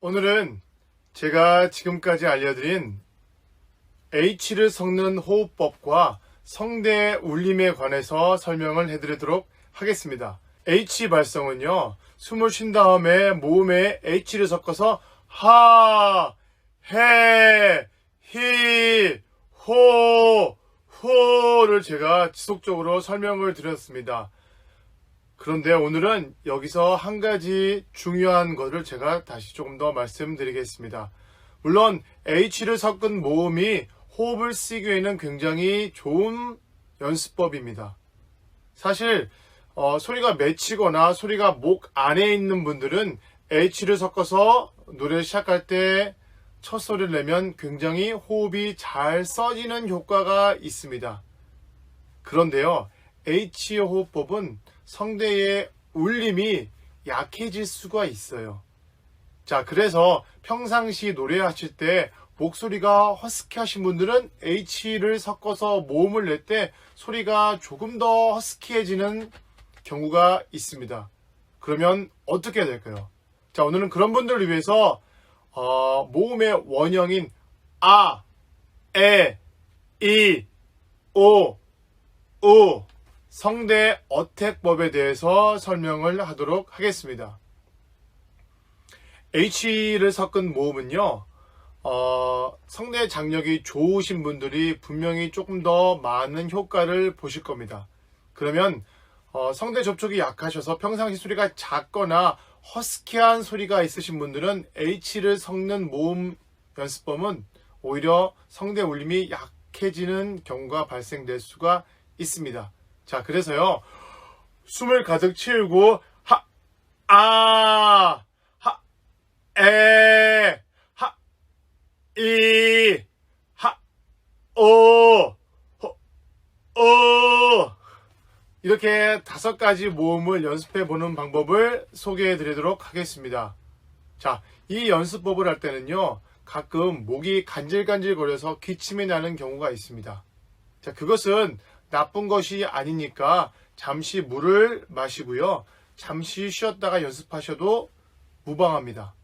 오늘은 제가 지금까지 알려드린 H를 섞는 호흡법과 성대 울림에 관해서 설명을 해드리도록 하겠습니다. H 발성은요, 숨을 쉰 다음에 모음에 H를 섞어서 하, 해, 히, 호, 호를 제가 지속적으로 설명을 드렸습니다. 그런데 오늘은 여기서 한 가지 중요한 것을 제가 다시 조금 더 말씀드리겠습니다. 물론 H를 섞은 모음이 호흡을 쓰기에는 굉장히 좋은 연습법입니다. 사실 어, 소리가 맺히거나 소리가 목 안에 있는 분들은 H를 섞어서 노래 시작할 때 첫 소리를 내면 굉장히 호흡이 잘 써지는 효과가 있습니다. 그런데요, H 호흡법은 성대의 울림이 약해질 수가 있어요. 자, 그래서 평상시 노래하실 때 목소리가 허스키 하신 분들은 H를 섞어서 모음을 낼 때 소리가 조금 더 허스키해지는 경우가 있습니다. 그러면 어떻게 해야 될까요? 자, 오늘은 그런 분들을 위해서 어, 모음의 원형인 아, 에, 이, 오, 우 성대 어택법에 대해서 설명을 하도록 하겠습니다. H를 섞은 모음은요, 어, 성대 장력이 좋으신 분들이 분명히 조금 더 많은 효과를 보실 겁니다. 그러면 어, 성대 접촉이 약하셔서 평상시 소리가 작거나 허스키한 소리가 있으신 분들은 H를 섞는 모음 연습법은 오히려 성대 울림이 약해지는 경우가 발생될 수가 있습니다. 자, 그래서요, 숨을 가득 채우고, 하, 아, 하, 에, 하, 이, 하, 오, 호, 오. 이렇게 다섯 가지 모음을 연습해 보는 방법을 소개해 드리도록 하겠습니다. 자, 이 연습법을 할 때는요, 가끔 목이 간질간질 거려서 기침이 나는 경우가 있습니다. 자, 그것은 나쁜 것이 아니니까 잠시 물을 마시고요. 잠시 쉬었다가 연습하셔도 무방합니다.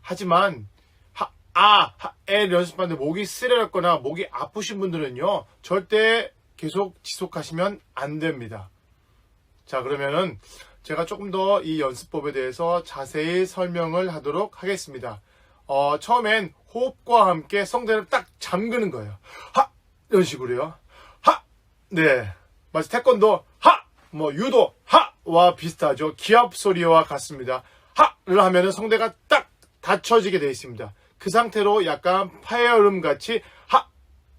하지만 하, 아, 하, 에 연습하는데 목이 쓰려졌거나 목이 아프신 분들은요. 절대 계속 지속하시면 안 됩니다. 자, 그러면은 제가 조금 더 이 연습법에 대해서 자세히 설명을 하도록 하겠습니다. 어, 처음엔 호흡과 함께 성대를 딱 잠그는 거예요. 하! 이런 식으로요. 하! 네. 마치 태권도 하! 뭐 유도 하와 비슷하죠. 기합 소리와 같습니다. 하를 하면은 성대가 딱 닫혀지게 되어 있습니다. 그 상태로 약간 파열음 같이 하!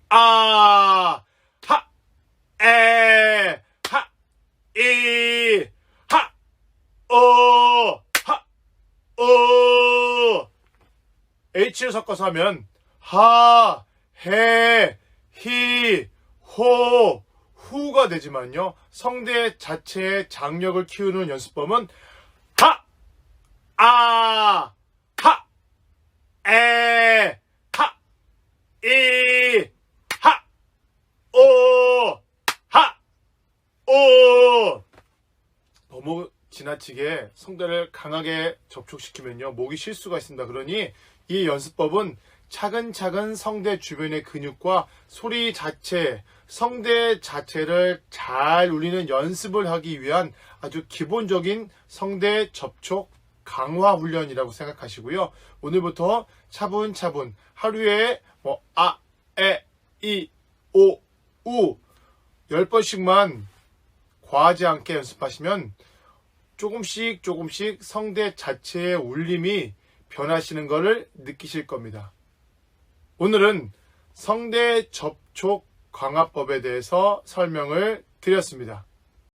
아! 하! 에! 하! 이! 하! 오! 하! 오! H를 섞어서 하면 하, 해, 히, 호, 후가 되지만요. 성대 자체의 장력을 키우는 연습법은 하, 아, 하, 에, 하, 이, 하, 오, 하, 오. 너무 지나치게 성대를 강하게 접촉시키면요 목이 쉴 수가 있습니다. 그러니 이 연습법은 차근차근 성대 주변의 근육과 소리 자체, 성대 자체를 잘 울리는 연습을 하기 위한 아주 기본적인 성대 접촉 강화 훈련이라고 생각하시고요. 오늘부터 차분차분 하루에 뭐 아, 에, 이, 오, 우 10번씩만 과하지 않게 연습하시면 조금씩 조금씩 성대 자체의 울림이 변하시는 것을 느끼실 겁니다. 오늘은 성대 접촉 강화법에 대해서 설명을 드렸습니다.